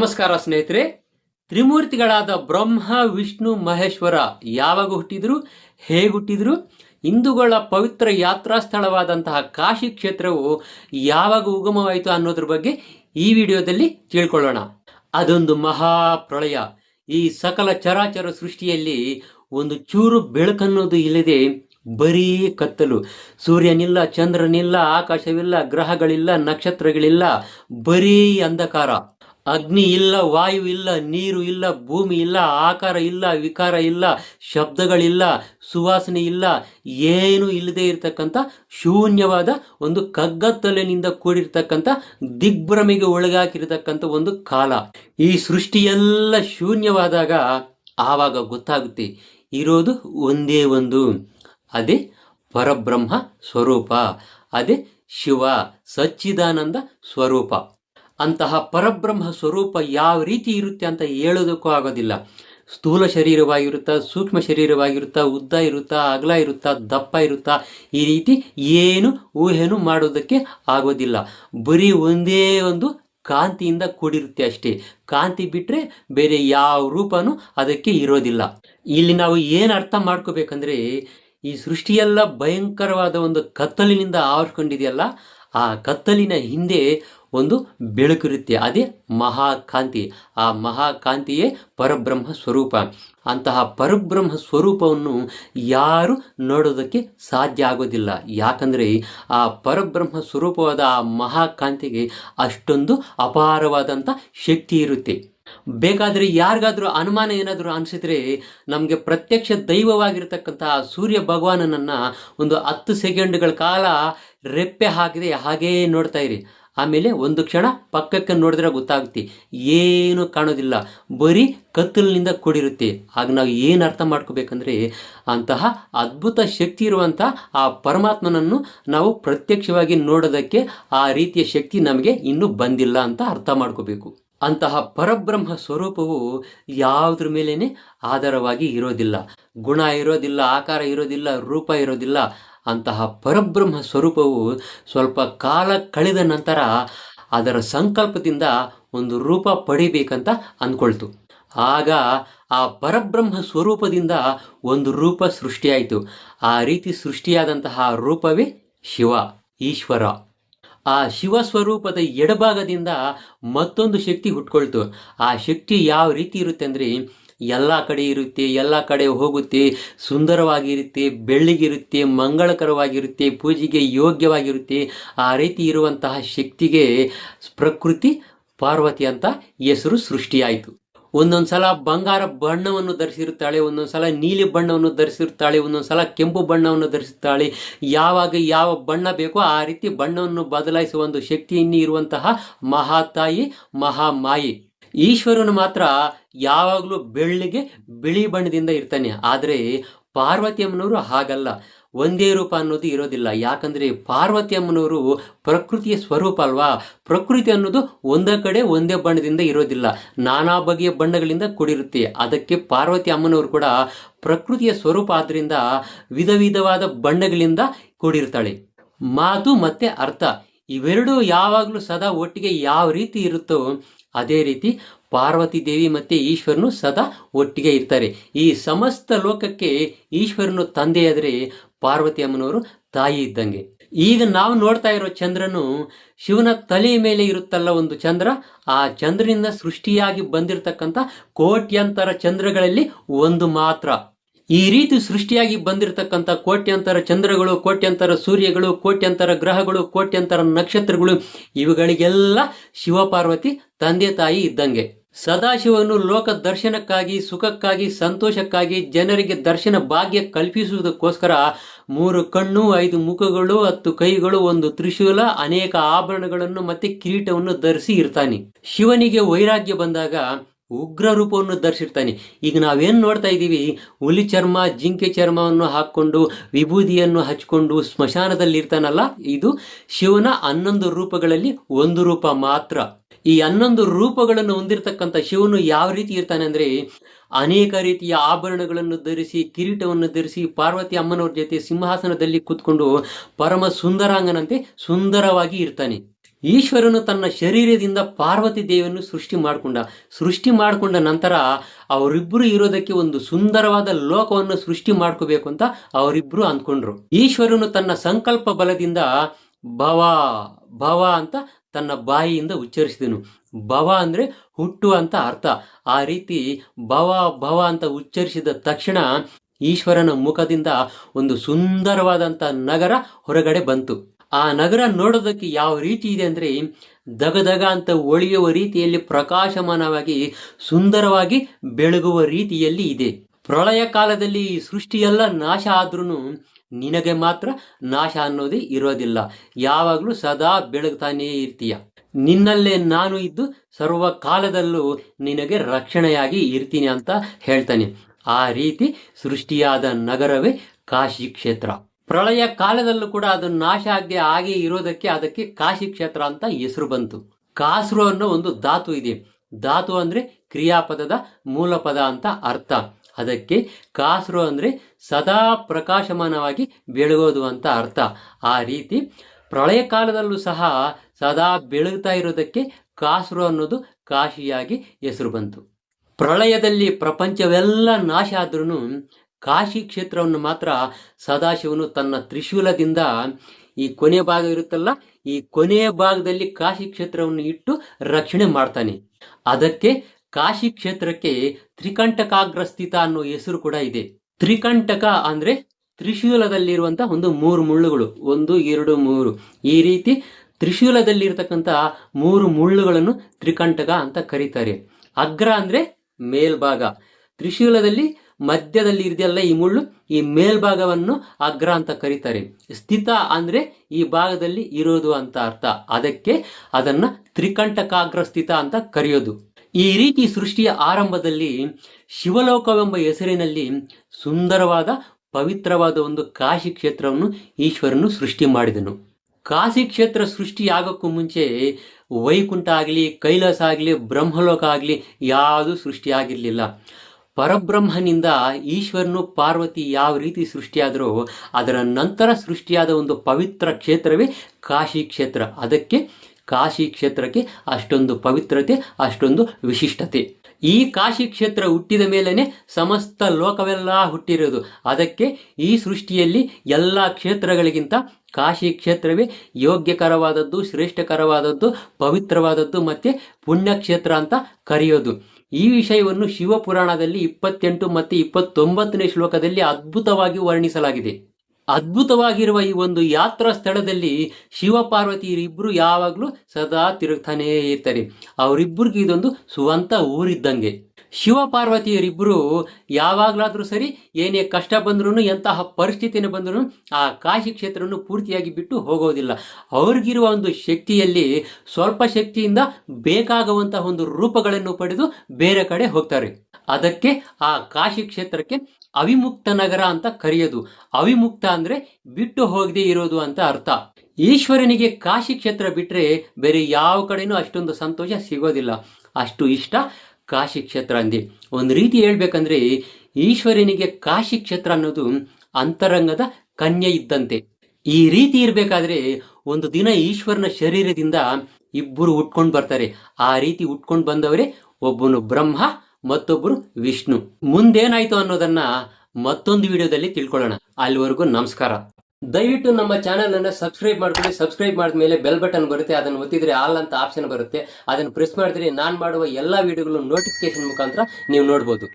ನಮಸ್ಕಾರ ಸ್ನೇಹಿತರೆ. ತ್ರಿಮೂರ್ತಿಗಳಾದ ಬ್ರಹ್ಮ, ವಿಷ್ಣು, ಮಹೇಶ್ವರ ಯಾವಾಗ ಹುಟ್ಟಿದ್ರು? ಹೇಗೆ ಹುಟ್ಟಿದ್ರು? ಹಿಂದೂಗಳ ಪವಿತ್ರ ಯಾತ್ರಾ ಸ್ಥಳವಾದಂತಹ ಕಾಶಿ ಕ್ಷೇತ್ರವು ಯಾವಾಗ ಉಗಮವಾಯಿತು ಅನ್ನೋದ್ರ ಬಗ್ಗೆ ಈ ವಿಡಿಯೋದಲ್ಲಿ ತಿಳ್ಕೊಳ್ಳೋಣ. ಅದೊಂದು ಮಹಾ ಪ್ರಳಯ ಈ ಸಕಲ ಚರಾಚರ ಸೃಷ್ಟಿಯಲ್ಲಿ ಒಂದು ಚೂರು ಬೆಳಕನ್ನೋದು ಇಲ್ಲದೆ ಬರೀ ಕತ್ತಲು. ಸೂರ್ಯನಿಲ್ಲ, ಚಂದ್ರನಿಲ್ಲ, ಆಕಾಶವಿಲ್ಲ, ಗ್ರಹಗಳಿಲ್ಲ, ನಕ್ಷತ್ರಗಳಿಲ್ಲ, ಬರೀ ಅಂಧಕಾರ. ಅಗ್ನಿ ಇಲ್ಲ, ವಾಯು ಇಲ್ಲ, ನೀರು ಇಲ್ಲ, ಭೂಮಿ ಇಲ್ಲ, ಆಕಾರ ಇಲ್ಲ, ವಿಕಾರ ಇಲ್ಲ, ಶಬ್ದಗಳಿಲ್ಲ, ಸುವಾಸನೆ ಇಲ್ಲ, ಏನು ಇಲ್ಲದೆ ಇರತಕ್ಕಂಥ ಶೂನ್ಯವಾದ ಒಂದು ಕಗ್ಗತ್ತಲಿನಿಂದ ಕೂಡಿರ್ತಕ್ಕಂಥ ದಿಗ್ಭ್ರಮೆಗೆ ಒಳಗಾಕಿರತಕ್ಕಂಥ ಒಂದು ಕಾಲ. ಈ ಸೃಷ್ಟಿಯೆಲ್ಲ ಶೂನ್ಯವಾದಾಗ ಆವಾಗ ಗೊತ್ತಾಗುತ್ತೆ, ಇರೋದು ಒಂದೇ ಒಂದು. ಅದೇ ಪರಬ್ರಹ್ಮ ಸ್ವರೂಪ, ಅದೇ ಶಿವ ಸಚ್ಚಿದಾನಂದ ಸ್ವರೂಪ. ಅಂತಹ ಪರಬ್ರಹ್ಮ ಸ್ವರೂಪ ಯಾವ ರೀತಿ ಇರುತ್ತೆ ಅಂತ ಹೇಳೋದಕ್ಕೂ ಆಗೋದಿಲ್ಲ. ಸ್ಥೂಲ ಶರೀರವಾಗಿರುತ್ತಾ, ಸೂಕ್ಷ್ಮ ಶರೀರವಾಗಿರುತ್ತಾ, ಉದ್ದ ಇರುತ್ತಾ, ಅಗಲ ಇರುತ್ತಾ, ದಪ್ಪ ಇರುತ್ತಾ, ಈ ರೀತಿ ಏನು ಊಹೆನು ಮಾಡೋದಕ್ಕೆ ಆಗೋದಿಲ್ಲ. ಬರೀ ಒಂದೇ ಒಂದು ಕಾಂತಿಯಿಂದ ಕೂಡಿರುತ್ತೆ ಅಷ್ಟೇ. ಕಾಂತಿ ಬಿಟ್ಟರೆ ಬೇರೆ ಯಾವ ರೂಪನೂ ಅದಕ್ಕೆ ಇರೋದಿಲ್ಲ. ಇಲ್ಲಿ ನಾವು ಏನು ಅರ್ಥ ಮಾಡ್ಕೋಬೇಕಂದ್ರೆ, ಈ ಸೃಷ್ಟಿಯೆಲ್ಲ ಭಯಂಕರವಾದ ಒಂದು ಕತ್ತಲಿನಿಂದ ಆವರಿಸ್ಕೊಂಡಿದೆಯಲ್ಲ ಆ ಕತ್ತಲಿನ ಹಿಂದೆ ಒಂದು ಬೆಳಕಿರುತ್ತೆ ಅದೇ ಮಹಾಕಾಂತಿ. ಆ ಮಹಾಕಾಂತಿಯೇ ಪರಬ್ರಹ್ಮ ಸ್ವರೂಪ. ಅಂತಹ ಪರಬ್ರಹ್ಮ ಸ್ವರೂಪವನ್ನು ಯಾರು ನೋಡೋದಕ್ಕೆ ಸಾಧ್ಯ ಆಗೋದಿಲ್ಲ. ಯಾಕಂದರೆ ಆ ಪರಬ್ರಹ್ಮ ಸ್ವರೂಪವಾದ ಆ ಮಹಾಕಾಂತಿಗೆ ಅಷ್ಟೊಂದು ಅಪಾರವಾದಂಥ ಶಕ್ತಿ ಇರುತ್ತೆ. ಬೇಕಾದರೆ ಯಾರಿಗಾದರೂ ಅನುಮಾನ ಏನಾದರೂ ಅನಿಸಿದ್ರೆ ನಮಗೆ ಪ್ರತ್ಯಕ್ಷ ದೈವವಾಗಿರ್ತಕ್ಕಂಥ ಸೂರ್ಯ ಭಗವಾನನನ್ನು ಒಂದು ಹತ್ತು ಸೆಕೆಂಡ್ಗಳ ಕಾಲ ರೆಪ್ಪೆ ಹಾಕಿದೆ, ಹಾಗೇ ನೋಡ್ತಾ ಇರಿ. ಆಮೇಲೆ ಒಂದು ಕ್ಷಣ ಪಕ್ಕಕ್ಕೆ ನೋಡಿದ್ರೆ ಗೊತ್ತಾಗುತ್ತೆ, ಏನು ಕಾಣೋದಿಲ್ಲ. ಬರೀ ಕತ್ತಲಿನಿಂದ ಕೂಡಿರುತ್ತೆ. ಆಗ ನಾವು ಏನು ಅರ್ಥ ಮಾಡ್ಕೋಬೇಕಂದ್ರೆ, ಅಂತಹ ಅದ್ಭುತ ಶಕ್ತಿ ಇರುವಂಥ ಆ ಪರಮಾತ್ಮನನ್ನು ನಾವು ಪ್ರತ್ಯಕ್ಷವಾಗಿ ನೋಡೋದಕ್ಕೆ ಆ ರೀತಿಯ ಶಕ್ತಿ ನಮಗೆ ಇನ್ನೂ ಬಂದಿಲ್ಲ ಅಂತ ಅರ್ಥ ಮಾಡ್ಕೋಬೇಕು. ಅಂತಹ ಪರಬ್ರಹ್ಮ ಸ್ವರೂಪವು ಯಾವುದ್ರ ಮೇಲೇನೆ ಆಧಾರವಾಗಿ ಇರೋದಿಲ್ಲ. ಗುಣ ಇರೋದಿಲ್ಲ, ಆಕಾರ ಇರೋದಿಲ್ಲ, ರೂಪ ಇರೋದಿಲ್ಲ. ಅಂತಹ ಪರಬ್ರಹ್ಮ ಸ್ವರೂಪವು ಸ್ವಲ್ಪ ಕಾಲ ಕಳೆದ ನಂತರ ಅದರ ಸಂಕಲ್ಪದಿಂದ ಒಂದು ರೂಪ ಪಡಿಬೇಕಂತ ಅಂದ್ಕೊಳ್ತು. ಆಗ ಆ ಪರಬ್ರಹ್ಮ ಸ್ವರೂಪದಿಂದ ಒಂದು ರೂಪ ಸೃಷ್ಟಿಯಾಯಿತು. ಆ ರೀತಿ ಸೃಷ್ಟಿಯಾದಂತಹ ರೂಪವೇ ಶಿವ, ಈಶ್ವರ. ಆ ಶಿವ ಸ್ವರೂಪದ ಎಡಭಾಗದಿಂದ ಮತ್ತೊಂದು ಶಕ್ತಿ ಹುಟ್ಕೊಳ್ತು. ಆ ಶಕ್ತಿ ಯಾವ ರೀತಿ ಇರುತ್ತೆ ಅಂದರೆ ಎಲ್ಲ ಕಡೆ ಇರುತ್ತೆ, ಎಲ್ಲ ಕಡೆ ಹೋಗುತ್ತೆ, ಸುಂದರವಾಗಿರುತ್ತೆ, ಬೆಳ್ಳಿಗಿರುತ್ತೆ, ಮಂಗಳಕರವಾಗಿರುತ್ತೆ, ಪೂಜೆಗೆ ಯೋಗ್ಯವಾಗಿರುತ್ತೆ. ಆ ರೀತಿ ಇರುವಂತಹ ಶಕ್ತಿಗೆ ಪ್ರಕೃತಿ ಪಾರ್ವತಿ ಅಂತ ಹೆಸರು ಸೃಷ್ಟಿಯಾಯಿತು. ಒಂದೊಂದು ಸಲ ಬಂಗಾರ ಬಣ್ಣವನ್ನು ಧರಿಸಿರುತ್ತಾಳೆ ಒಂದೊಂದು ಸಲ ನೀಲಿ ಬಣ್ಣವನ್ನು ಧರಿಸಿರುತ್ತಾಳೆ ಒಂದೊಂದು ಸಲ ಕೆಂಪು ಬಣ್ಣವನ್ನು ಧರಿಸುತ್ತಾಳೆ. ಯಾವಾಗ ಯಾವ ಬಣ್ಣ ಬೇಕೋ ಆ ರೀತಿ ಬಣ್ಣವನ್ನು ಬದಲಾಯಿಸುವ ಒಂದು ಶಕ್ತಿಯನ್ನು ಇರುವಂತಹ ಮಹಾತಾಯಿ, ಮಹಾಮಾಯಿ. ಈಶ್ವರನು ಮಾತ್ರ ಯಾವಾಗಲೂ ಬೆಳ್ಳಿಗೆ ಬಿಳಿ ಬಣ್ಣದಿಂದ ಇರ್ತಾನೆ. ಆದರೆ ಪಾರ್ವತಿ ಅಮ್ಮನವರು ಹಾಗಲ್ಲ. ಒಂದೇ ರೂಪ ಅನ್ನೋದು ಇರೋದಿಲ್ಲ. ಯಾಕಂದರೆ ಪಾರ್ವತಿ ಅಮ್ಮನವರು ಪ್ರಕೃತಿಯ ಸ್ವರೂಪ ಅಲ್ವಾ? ಪ್ರಕೃತಿ ಅನ್ನೋದು ಒಂದೇ ಕಡೆ ಒಂದೇ ಬಣ್ಣದಿಂದ ಇರೋದಿಲ್ಲ. ನಾನಾ ಬಗೆಯ ಬಣ್ಣಗಳಿಂದ ಕೂಡಿರುತ್ತೆ. ಅದಕ್ಕೆ ಪಾರ್ವತಿ ಅಮ್ಮನವರು ಕೂಡ ಪ್ರಕೃತಿಯ ಸ್ವರೂಪ ಆದ್ದರಿಂದ ವಿಧ ವಿಧವಾದ ಬಣ್ಣಗಳಿಂದ ಕೂಡಿರ್ತಾಳೆ. ಮಾತು ಮತ್ತೆ ಅರ್ಥ. ಇವೆರಡೂ ಯಾವಾಗಲೂ ಸದಾ ಒಟ್ಟಿಗೆ ಯಾವ ರೀತಿ ಇರುತ್ತೋ ಅದೇ ರೀತಿ ಪಾರ್ವತಿ ದೇವಿ ಮತ್ತು ಈಶ್ವರನು ಸದಾ ಒಟ್ಟಿಗೆ ಇರ್ತಾರೆ. ಈ ಸಮಸ್ತ ಲೋಕಕ್ಕೆ ಈಶ್ವರನು ತಂದೆಯಾದರೆ ಪಾರ್ವತಿ ಅಮ್ಮನವರು ತಾಯಿ ಇದ್ದಂಗೆ. ಈಗ ನಾವು ನೋಡ್ತಾ ಇರೋ ಚಂದ್ರನು ಶಿವನ ತಲೆಯ ಮೇಲೆ ಇರುತ್ತಲ್ಲ ಒಂದು ಚಂದ್ರ, ಆ ಚಂದ್ರನಿಂದ ಸೃಷ್ಟಿಯಾಗಿ ಬಂದಿರತಕ್ಕಂಥ ಕೋಟ್ಯಂತರ ಚಂದ್ರಗಳಲ್ಲಿ ಒಂದು ಮಾತ್ರ. ಈ ರೀತಿ ಸೃಷ್ಟಿಯಾಗಿ ಬಂದಿರತಕ್ಕಂಥ ಕೋಟ್ಯಂತರ ಚಂದ್ರಗಳು, ಕೋಟ್ಯಂತರ ಸೂರ್ಯಗಳು, ಕೋಟ್ಯಂತರ ಗ್ರಹಗಳು, ಕೋಟ್ಯಂತರ ನಕ್ಷತ್ರಗಳು, ಇವುಗಳಿಗೆಲ್ಲ ಶಿವಪಾರ್ವತಿ ತಂದೆ ತಾಯಿ ಇದ್ದಂಗೆ. ಸದಾಶಿವನು ಲೋಕ ದರ್ಶನಕ್ಕಾಗಿ, ಸುಖಕ್ಕಾಗಿ, ಸಂತೋಷಕ್ಕಾಗಿ ಜನರಿಗೆ ದರ್ಶನ ಭಾಗ್ಯ ಕಲ್ಪಿಸುವುದಕ್ಕೋಸ್ಕರ ಮೂರು ಕಣ್ಣು, ಐದು ಮುಖಗಳು, ಹತ್ತು ಕೈಗಳು, ಒಂದು ತ್ರಿಶೂಲ, ಅನೇಕ ಆಭರಣಗಳನ್ನು ಮತ್ತೆ ಕಿರೀಟವನ್ನು ಧರಿಸಿ ಇರ್ತಾನೆ. ಶಿವನಿಗೆ ವೈರಾಗ್ಯ ಬಂದಾಗ ಉಗ್ರ ರೂಪವನ್ನು ಧರಿಸಿರ್ತಾನೆ. ಈಗ ನಾವೇನು ನೋಡ್ತಾ ಇದ್ದೀವಿ? ಹುಲಿ ಚರ್ಮ, ಜಿಂಕೆ ಚರ್ಮವನ್ನು ಹಾಕ್ಕೊಂಡು ವಿಭೂದಿಯನ್ನು ಹಚ್ಕೊಂಡು ಸ್ಮಶಾನದಲ್ಲಿ ಇರ್ತಾನಲ್ಲ? ಇದು ಶಿವನ ಹನ್ನೊಂದು ರೂಪಗಳಲ್ಲಿ ಒಂದು ರೂಪ ಮಾತ್ರ. ಈ ಹನ್ನೊಂದು ರೂಪಗಳನ್ನು ಹೊಂದಿರತಕ್ಕಂಥ ಶಿವನು ಯಾವ ರೀತಿ ಇರ್ತಾನೆ ಅಂದರೆ, ಅನೇಕ ರೀತಿಯ ಆಭರಣಗಳನ್ನು ಧರಿಸಿ, ಕಿರೀಟವನ್ನು ಧರಿಸಿ, ಪಾರ್ವತಿ ಅಮ್ಮನವ್ರ ಜೊತೆ ಸಿಂಹಾಸನದಲ್ಲಿ ಕೂತ್ಕೊಂಡು ಪರಮ ಸುಂದರಾಂಗನಂತೆ ಸುಂದರವಾಗಿ ಇರ್ತಾನೆ. ಈಶ್ವರನು ತನ್ನ ಶರೀರದಿಂದ ಪಾರ್ವತಿ ದೇವಿಯನ್ನು ಸೃಷ್ಟಿ ಮಾಡಿಕೊಂಡ. ಸೃಷ್ಟಿ ಮಾಡಿಕೊಂಡ ನಂತರ ಅವರಿಬ್ಬರು ಇರೋದಕ್ಕೆ ಒಂದು ಸುಂದರವಾದ ಲೋಕವನ್ನು ಸೃಷ್ಟಿ ಮಾಡ್ಕೋಬೇಕು ಅಂತ ಅವರಿಬ್ಬರು ಅಂದ್ಕೊಂಡ್ರು. ಈಶ್ವರನು ತನ್ನ ಸಂಕಲ್ಪ ಬಲದಿಂದ ಭವ ಭವ ಅಂತ ತನ್ನ ಬಾಯಿಯಿಂದ ಉಚ್ಚರಿಸಿದನು. ಭವ ಅಂದ್ರೆ ಹುಟ್ಟು ಅಂತ ಅರ್ಥ. ಆ ರೀತಿ ಭವ ಭವ ಅಂತ ಉಚ್ಚರಿಸಿದ ತಕ್ಷಣ ಈಶ್ವರನ ಮುಖದಿಂದ ಒಂದು ಸುಂದರವಾದಂತ ನಗರ ಹೊರಗಡೆ ಬಂತು. ಆ ನಗರ ನೋಡೋದಕ್ಕೆ ಯಾವ ರೀತಿ ಇದೆ ಅಂದ್ರೆ ದಗದಗ ಅಂತ ಒಳಿಯುವ ರೀತಿಯಲ್ಲಿ ಪ್ರಕಾಶಮಾನವಾಗಿ, ಸುಂದರವಾಗಿ ಬೆಳಗುವ ರೀತಿಯಲ್ಲಿ ಇದೆ. ಪ್ರಳಯ ಕಾಲದಲ್ಲಿ ಈ ಸೃಷ್ಟಿಯೆಲ್ಲ ನಾಶ ಆದ್ರೂ ನಿನಗೆ ಮಾತ್ರ ನಾಶ ಅನ್ನೋದೇ ಇರೋದಿಲ್ಲ. ಯಾವಾಗಲೂ ಸದಾ ಬೆಳಗ್ತಾನೇ ಇರ್ತೀಯ. ನಿನ್ನಲ್ಲೇ ನಾನು ಇದ್ದು ಸರ್ವ ಕಾಲದಲ್ಲೂ ನಿನಗೆ ರಕ್ಷಣೆಯಾಗಿ ಇರ್ತೀನಿ ಅಂತ ಹೇಳ್ತಾನೆ. ಆ ರೀತಿ ಸೃಷ್ಟಿಯಾದ ನಗರವೇ ಕಾಶಿ ಕ್ಷೇತ್ರ. ಪ್ರಳಯ ಕಾಲದಲ್ಲೂ ಕೂಡ ಅದು ನಾಶ ಆಗದೆ ಹಾಗೆ ಇರೋದಕ್ಕೆ ಅದಕ್ಕೆ ಕಾಶಿ ಕ್ಷೇತ್ರ ಅಂತ ಹೆಸರು ಬಂತು. ಕಾಸರು ಅನ್ನೋ ಒಂದು ಧಾತು ಇದೆ. ಧಾತು ಅಂದ್ರೆ ಕ್ರಿಯಾಪದದ ಮೂಲ ಪದ ಅಂತ ಅರ್ಥ. ಅದಕ್ಕೆ ಕಾಸರು ಅಂದ್ರೆ ಸದಾ ಪ್ರಕಾಶಮಾನವಾಗಿ ಬೆಳಗೋದು ಅಂತ ಅರ್ಥ. ಆ ರೀತಿ ಪ್ರಳಯ ಕಾಲದಲ್ಲೂ ಸಹ ಸದಾ ಬೆಳಗ್ತಾ ಇರೋದಕ್ಕೆ ಕಾಸರು ಅನ್ನೋದು ಕಾಶಿಯಾಗಿ ಹೆಸರು ಬಂತು. ಪ್ರಳಯದಲ್ಲಿ ಪ್ರಪಂಚವೆಲ್ಲ ನಾಶ ಆದ್ರೂ ಕಾಶಿ ಕ್ಷೇತ್ರವನ್ನು ಮಾತ್ರ ಸದಾಶಿವನು ತನ್ನ ತ್ರಿಶೂಲದಿಂದ ಈ ಕೊನೆ ಭಾಗ ಇರುತ್ತಲ್ಲ, ಈ ಕೊನೆಯ ಭಾಗದಲ್ಲಿ ಕಾಶಿ ಕ್ಷೇತ್ರವನ್ನು ಇಟ್ಟು ರಕ್ಷಣೆ ಮಾಡ್ತಾನೆ. ಅದಕ್ಕೆ ಕಾಶಿ ಕ್ಷೇತ್ರಕ್ಕೆ ತ್ರಿಕಂಟಕಾಗ್ರಸ್ಥಿತ ಅನ್ನೋ ಹೆಸರು ಕೂಡ ಇದೆ. ತ್ರಿಕಂಟಕ ಅಂದ್ರೆ ತ್ರಿಶೂಲದಲ್ಲಿರುವಂತಹ ಒಂದು ಮೂರು ಮುಳ್ಳುಗಳು, ಒಂದು, ಎರಡು, ಮೂರು. ಈ ರೀತಿ ತ್ರಿಶೂಲದಲ್ಲಿರ್ತಕ್ಕಂಥ ಮೂರು ಮುಳ್ಳುಗಳನ್ನು ತ್ರಿಕಂಟಕ ಅಂತ ಕರೀತಾರೆ. ಅಗ್ರ ಅಂದ್ರೆ ಮೇಲ್ಭಾಗ. ತ್ರಿಶೂಲದಲ್ಲಿ ಮಧ್ಯದಲ್ಲಿ ಇದೆಯಲ್ಲ ಈ ಮುಳ್ಳು, ಈ ಮೇಲ್ಭಾಗವನ್ನು ಅಗ್ರ ಅಂತ ಕರೀತಾರೆ. ಸ್ಥಿತ ಅಂದ್ರೆ ಈ ಭಾಗದಲ್ಲಿ ಇರೋದು ಅಂತ ಅರ್ಥ. ಅದಕ್ಕೆ ಅದನ್ನ ತ್ರಿಕಂಠಕಾಗ್ರ ಸ್ಥಿತ ಅಂತ ಕರೆಯೋದು. ಈ ರೀತಿ ಸೃಷ್ಟಿಯ ಆರಂಭದಲ್ಲಿ ಶಿವಲೋಕವೆಂಬ ಹೆಸರಿನಲ್ಲಿ ಸುಂದರವಾದ, ಪವಿತ್ರವಾದ ಒಂದು ಕಾಶಿ ಕ್ಷೇತ್ರವನ್ನು ಈಶ್ವರನು ಸೃಷ್ಟಿ ಮಾಡಿದನು. ಕಾಶಿ ಕ್ಷೇತ್ರ ಸೃಷ್ಟಿಯಾಗಕ್ಕೂ ಮುಂಚೆ ವೈಕುಂಠ ಆಗಲಿ, ಕೈಲಾಸ ಆಗಲಿ, ಬ್ರಹ್ಮಲೋಕ ಆಗಲಿ ಯಾವುದು ಸೃಷ್ಟಿಯಾಗಿರಲಿಲ್ಲ. ಪರಬ್ರಹ್ಮನಿಂದ ಈಶ್ವರನು ಪಾರ್ವತಿ ಯಾವ ರೀತಿ ಸೃಷ್ಟಿಯಾದರೂ ಅದರ ನಂತರ ಸೃಷ್ಟಿಯಾದ ಒಂದು ಪವಿತ್ರ ಕ್ಷೇತ್ರವೇ ಕಾಶಿ ಕ್ಷೇತ್ರ. ಅದಕ್ಕೆ ಕಾಶಿ ಕ್ಷೇತ್ರಕ್ಕೆ ಅಷ್ಟೊಂದು ಪವಿತ್ರತೆ, ಅಷ್ಟೊಂದು ವಿಶಿಷ್ಟತೆ. ಈ ಕಾಶಿ ಕ್ಷೇತ್ರ ಹುಟ್ಟಿದ ಮೇಲೇ ಸಮಸ್ತ ಲೋಕವೆಲ್ಲ ಹುಟ್ಟಿರೋದು. ಅದಕ್ಕೆ ಈ ಸೃಷ್ಟಿಯಲ್ಲಿ ಎಲ್ಲ ಕ್ಷೇತ್ರಗಳಿಗಿಂತ ಕಾಶಿ ಕ್ಷೇತ್ರವೇ ಯೋಗ್ಯಕರವಾದದ್ದು, ಶ್ರೇಷ್ಠಕರವಾದದ್ದು, ಪವಿತ್ರವಾದದ್ದು ಮತ್ತೆ ಪುಣ್ಯಕ್ಷೇತ್ರ ಅಂತ ಕರೆಯೋದು. ಈ ವಿಷಯವನ್ನು ಶಿವಪುರಾಣದಲ್ಲಿ ಇಪ್ಪತ್ತೆಂಟು ಮತ್ತು ಇಪ್ಪತ್ತೊಂಬತ್ತನೇ ಶ್ಲೋಕದಲ್ಲಿ ಅದ್ಭುತವಾಗಿ ವರ್ಣಿಸಲಾಗಿದೆ. ಅದ್ಭುತವಾಗಿರುವ ಈ ಒಂದು ಯಾತ್ರಾ ಸ್ಥಳದಲ್ಲಿ ಶಿವಪಾರ್ವತಿಯರಿಬ್ಬರು ಯಾವಾಗಲೂ ಸದಾ ತಿರುಗ್ತಾನೇ ಇರ್ತಾರೆ. ಅವರಿಬ್ಬರಿಗೂ ಇದೊಂದು ಸುವಂತ ಊರಿದ್ದಂಗೆ. ಶಿವ ಪಾರ್ವತಿಯರಿಬ್ಬರು ಯಾವಾಗಲಾದರೂ ಸರಿ ಏನೇ ಕಷ್ಟ ಬಂದ್ರೂ ಎಂತಹ ಪರಿಸ್ಥಿತಿನ ಬಂದರೂ ಆ ಕಾಶಿ ಕ್ಷೇತ್ರವನ್ನು ಪೂರ್ತಿಯಾಗಿ ಬಿಟ್ಟು ಹೋಗೋದಿಲ್ಲ. ಅವ್ರಿಗಿರುವ ಒಂದು ಶಕ್ತಿಯಲ್ಲಿ ಸ್ವಲ್ಪ ಶಕ್ತಿಯಿಂದ ಬೇಕಾಗುವಂತಹ ಒಂದು ರೂಪಗಳನ್ನು ಪಡೆದು ಬೇರೆ ಕಡೆ ಹೋಗ್ತಾರೆ. ಅದಕ್ಕೆ ಆ ಕಾಶಿ ಕ್ಷೇತ್ರಕ್ಕೆ ಅವಿಮುಕ್ತ ನಗರ ಅಂತ ಕರೆಯೋದು. ಅವಿಮುಕ್ತ ಅಂದ್ರೆ ಬಿಟ್ಟು ಹೋಗದೆ ಇರೋದು ಅಂತ ಅರ್ಥ. ಈಶ್ವರನಿಗೆ ಕಾಶಿ ಕ್ಷೇತ್ರ ಬಿಟ್ರೆ ಬೇರೆ ಯಾವ ಕಡೆನೂ ಅಷ್ಟೊಂದು ಸಂತೋಷ ಸಿಗೋದಿಲ್ಲ. ಅಷ್ಟು ಇಷ್ಟ ಕಾಶಿ ಕ್ಷೇತ್ರ ಅಂದೆ. ಒಂದು ರೀತಿ ಹೇಳ್ಬೇಕಂದ್ರೆ ಈಶ್ವರನಿಗೆ ಕಾಶಿ ಕ್ಷೇತ್ರ ಅನ್ನೋದು ಅಂತರಂಗದ ಕನ್ಯೆ ಇದ್ದಂತೆ. ಈ ರೀತಿ ಇರ್ಬೇಕಾದ್ರೆ ಒಂದು ದಿನ ಈಶ್ವರನ ಶರೀರದಿಂದ ಇಬ್ಬರು ಉಟ್ಕೊಂಡು ಬರ್ತಾರೆ. ಆ ರೀತಿ ಉಟ್ಕೊಂಡು ಬಂದವರೇ ಒಬ್ಬನು ಬ್ರಹ್ಮ, ಮತ್ತೊಬ್ಬರು ವಿಷ್ಣು. ಮುಂದೇನಾಯ್ತು ಅನ್ನೋದನ್ನ ಮತ್ತೊಂದು ವಿಡಿಯೋದಲ್ಲಿ ತಿಳ್ಕೊಳ್ಳೋಣ. ಅಲ್ಲಿವರೆಗೂ ನಮಸ್ಕಾರ. ದಯವಿಟ್ಟು ನಮ್ಮ ಚಾನೆಲ್ ಅನ್ನ ಸಬ್ಸ್ಕ್ರೈಬ್ ಮಾಡ್ಕೊಳ್ಳಿ. ಸಬ್ಸ್ಕ್ರೈಬ್ ಮಾಡಿದ್ಮೇಲೆ ಬೆಲ್ ಬಟನ್ ಬರುತ್ತೆ. ಅದನ್ನು ಒತ್ತಿದ್ರೆ ಆಲ್ ಅಂತ ಆಪ್ಷನ್ ಬರುತ್ತೆ. ಅದನ್ನು ಪ್ರೆಸ್ ಮಾಡಿದ್ರೆ ನಾನು ಮಾಡುವ ಎಲ್ಲಾ ವಿಡಿಯೋಗಳು ನೋಟಿಫಿಕೇಶನ್ ಮುಖಾಂತರ ನೀವು ನೋಡ್ಬೋದು.